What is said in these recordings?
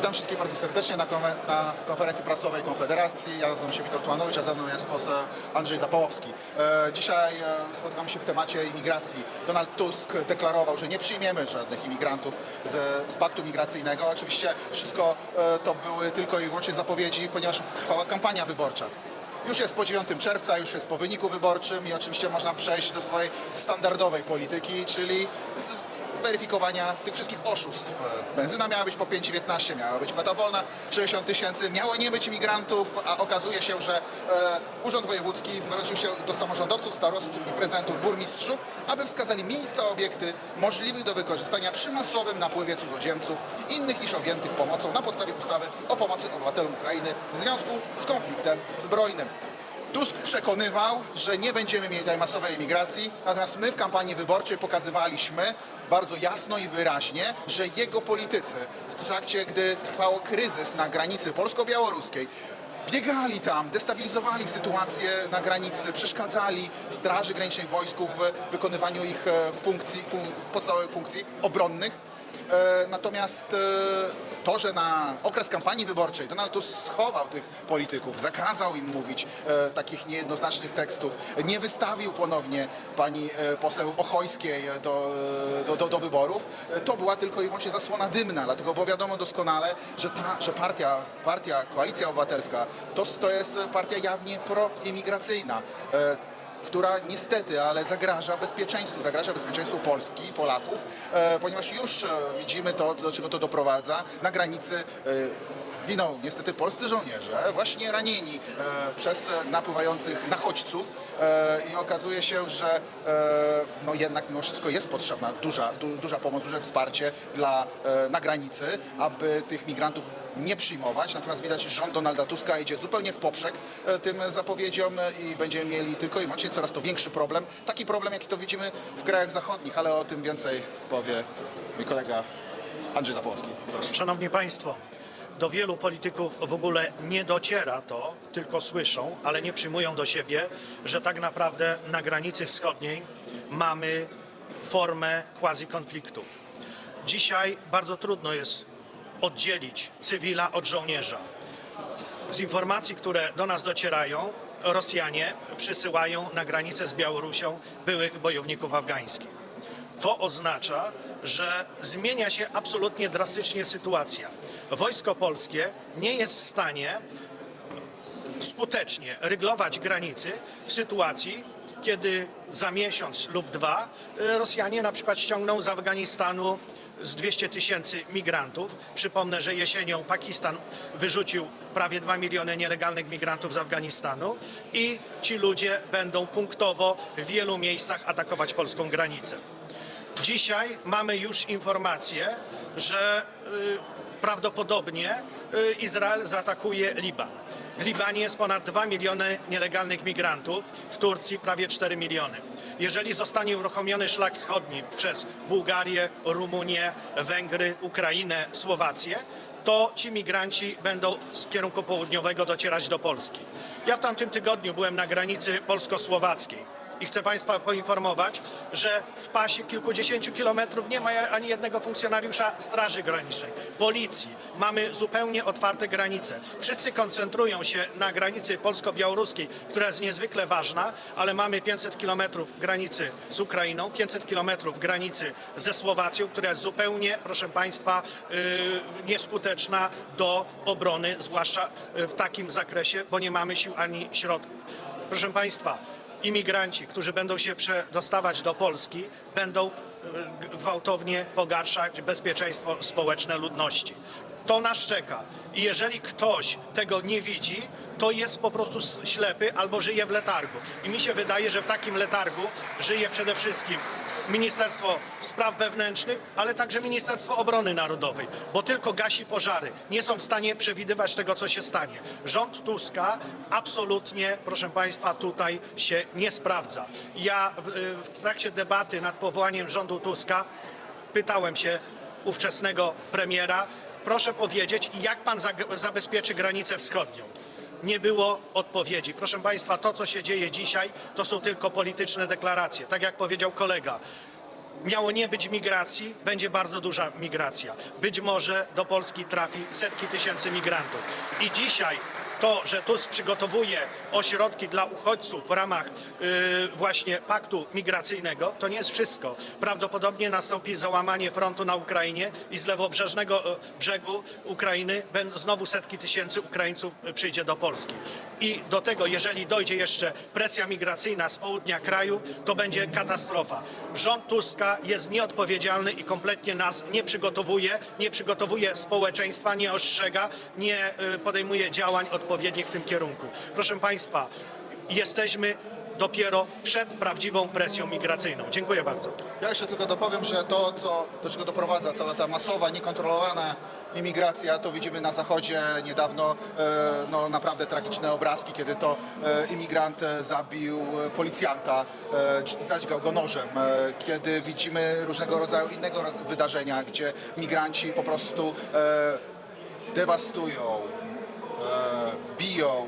Witam wszystkich bardzo serdecznie na, konferencji prasowej Konfederacji. Ja nazywam się Witold Tumanowicz, a ze mną jest poseł Andrzej Zapałowski. E, dzisiaj e, spotykamy się w temacie imigracji. Donald Tusk deklarował, że nie przyjmiemy żadnych imigrantów z, z paktu migracyjnego. Oczywiście wszystko e, to były tylko i wyłącznie zapowiedzi, ponieważ trwała kampania wyborcza. Już jest po 9 czerwca, już jest po wyniku wyborczym i oczywiście można przejść do swojej standardowej polityki, czyli z weryfikowania tych wszystkich oszustw. Benzyna miała być po 5,19, miała być kwota wolna 60 tysięcy, miało nie być imigrantów, a okazuje się, że e, Urząd Wojewódzki zwrócił się do samorządowców, starostów i prezydentów, burmistrzów, aby wskazali miejsca, obiekty możliwych do wykorzystania przy masowym napływie cudzoziemców, innych niż objętych pomocą na podstawie ustawy o pomocy obywatelom Ukrainy w związku z konfliktem zbrojnym. Tusk przekonywał, że nie będziemy mieli tutaj masowej emigracji, natomiast my w kampanii wyborczej pokazywaliśmy bardzo jasno i wyraźnie, że jego politycy w trakcie, gdy trwał kryzys na granicy polsko-białoruskiej, biegali tam, destabilizowali sytuację na granicy, przeszkadzali Straży Granicznej wojsku w wykonywaniu ich e, funkcji, fun podstawowych funkcji obronnych. E, Natomiast e, to, że na okres kampanii wyborczej Donald Tusk schował tych polityków, zakazał im mówić e, takich niejednoznacznych tekstów, nie wystawił ponownie pani poseł Ochojskiej do, do, do, do wyborów, to była tylko i wyłącznie zasłona dymna, dlatego bo wiadomo doskonale, że, ta, że partia, partia, koalicja obywatelska to, to jest partia jawnie proimigracyjna. Która niestety, ale zagraża bezpieczeństwu, zagraża bezpieczeństwu Polski, Polaków, e, ponieważ już e, widzimy to, do czego to doprowadza. Na granicy e, giną niestety polscy żołnierze, właśnie ranieni e, przez napływających nachodźców e, i okazuje się, że e, no jednak mimo wszystko jest potrzebna duża, du, duża pomoc, duże wsparcie dla, e, na granicy, aby tych migrantów nie przyjmować, natomiast widać, że rząd Donalda Tuska idzie zupełnie w poprzek e, tym zapowiedziom e, i będziemy mieli tylko i wyłącznie coraz to większy problem. Taki problem, jaki to widzimy w krajach zachodnich, ale o tym więcej powie mój kolega Andrzej Zapłowski. Proszę. Szanowni Państwo, do wielu polityków w ogóle nie dociera to, tylko słyszą, ale nie przyjmują do siebie, że tak naprawdę na granicy wschodniej mamy formę quasi-konfliktu. Dzisiaj bardzo trudno jest oddzielić cywila od żołnierza. Z informacji, które do nas docierają, Rosjanie przysyłają na granicę z Białorusią byłych bojowników afgańskich. To oznacza, że zmienia się absolutnie drastycznie sytuacja. Wojsko polskie nie jest w stanie skutecznie ryglować granicy w sytuacji, kiedy za miesiąc lub dwa y, Rosjanie na przykład ściągną z Afganistanu z 200 tysięcy migrantów. Przypomnę, że jesienią Pakistan wyrzucił prawie 2 miliony nielegalnych migrantów z Afganistanu i ci ludzie będą punktowo w wielu miejscach atakować polską granicę. Dzisiaj mamy już informację, że y, prawdopodobnie y, Izrael zaatakuje Liban. W Libanie jest ponad 2 miliony nielegalnych migrantów, w Turcji prawie 4 miliony. Jeżeli zostanie uruchomiony szlak wschodni przez Bułgarię, Rumunię, Węgry, Ukrainę, Słowację, to ci migranci będą z kierunku południowego docierać do Polski. Ja w tamtym tygodniu byłem na granicy polsko-słowackiej. I chcę Państwa poinformować, że w pasie kilkudziesięciu kilometrów nie ma ani jednego funkcjonariusza Straży Granicznej, policji. Mamy zupełnie otwarte granice. Wszyscy koncentrują się na granicy polsko-białoruskiej, która jest niezwykle ważna, ale mamy 500 kilometrów granicy z Ukrainą, 500 kilometrów granicy ze Słowacją, która jest zupełnie, proszę Państwa, yy, nieskuteczna do obrony, zwłaszcza yy, w takim zakresie, bo nie mamy sił ani środków. Proszę Państwa, imigranci, którzy będą się przedostawać do Polski, będą e, gwałtownie pogarszać bezpieczeństwo społeczne ludności. To nas czeka. I jeżeli ktoś tego nie widzi, to jest po prostu ślepy albo żyje w letargu. I mi się wydaje, że w takim letargu żyje przede wszystkim Ministerstwo Spraw Wewnętrznych, ale także Ministerstwo Obrony Narodowej, bo tylko gasi pożary. Nie są w stanie przewidywać tego, co się stanie. Rząd Tuska absolutnie, proszę Państwa, tutaj się nie sprawdza. Ja w, w trakcie debaty nad powołaniem rządu Tuska pytałem się ówczesnego premiera, proszę powiedzieć, jak pan zabezpieczy granicę wschodnią. Nie było odpowiedzi. Proszę Państwa, to co się dzieje dzisiaj, to są tylko polityczne deklaracje. Tak jak powiedział kolega, miało nie być migracji, będzie bardzo duża migracja. Być może do Polski trafi setki tysięcy migrantów. I dzisiaj to, że Tusk przygotowuje ośrodki dla uchodźców w ramach y, właśnie paktu migracyjnego, to nie jest wszystko. Prawdopodobnie nastąpi załamanie frontu na Ukrainie i z lewobrzeżnego e, brzegu Ukrainy znowu setki tysięcy Ukraińców y, przyjdzie do Polski. I do tego, jeżeli dojdzie jeszcze presja migracyjna z południa kraju, to będzie katastrofa. Rząd Tuska jest nieodpowiedzialny i kompletnie nas nie przygotowuje, nie przygotowuje społeczeństwa, nie ostrzega, nie y, podejmuje działań odpowiednich w tym kierunku. Proszę Państwa, jesteśmy dopiero przed prawdziwą presją migracyjną. Dziękuję bardzo. Ja jeszcze tylko dopowiem, że to, co, do czego doprowadza cała ta masowa, niekontrolowana imigracja, to widzimy na zachodzie niedawno e, no, naprawdę tragiczne obrazki, kiedy to e, imigrant e, zabił policjanta, dź- zadźgał go nożem, kiedy widzimy różnego rodzaju innego wydarzenia, gdzie migranci po prostu dewastują, biją.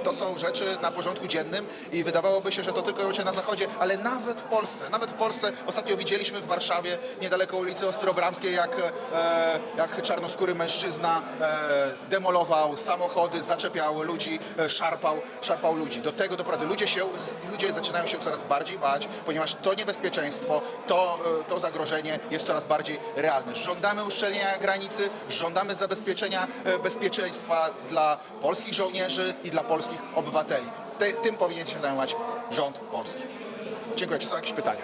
e, To są rzeczy na porządku dziennym i wydawałoby się, że to tylko się na zachodzie, ale nawet w Polsce, nawet w Polsce ostatnio widzieliśmy w Warszawie, niedaleko ulicy Ostrobramskiej, jak, e, jak czarnoskóry mężczyzna e, demolował samochody, zaczepiał ludzi, szarpał, szarpał ludzi. Do tego doprowadza. Ludzie, się, ludzie zaczynają się coraz bardziej bać, ponieważ to niebezpieczeństwo, to, to zagrożenie jest coraz bardziej realne. Żądamy uszczelnienia granicy, żądamy zabezpieczenia bezpieczeństwa dla polskich żołnierzy i dla polskich obywateli. Te, tym powinien się zajmować rząd polski. Dziękuję. Czy są jakieś pytania?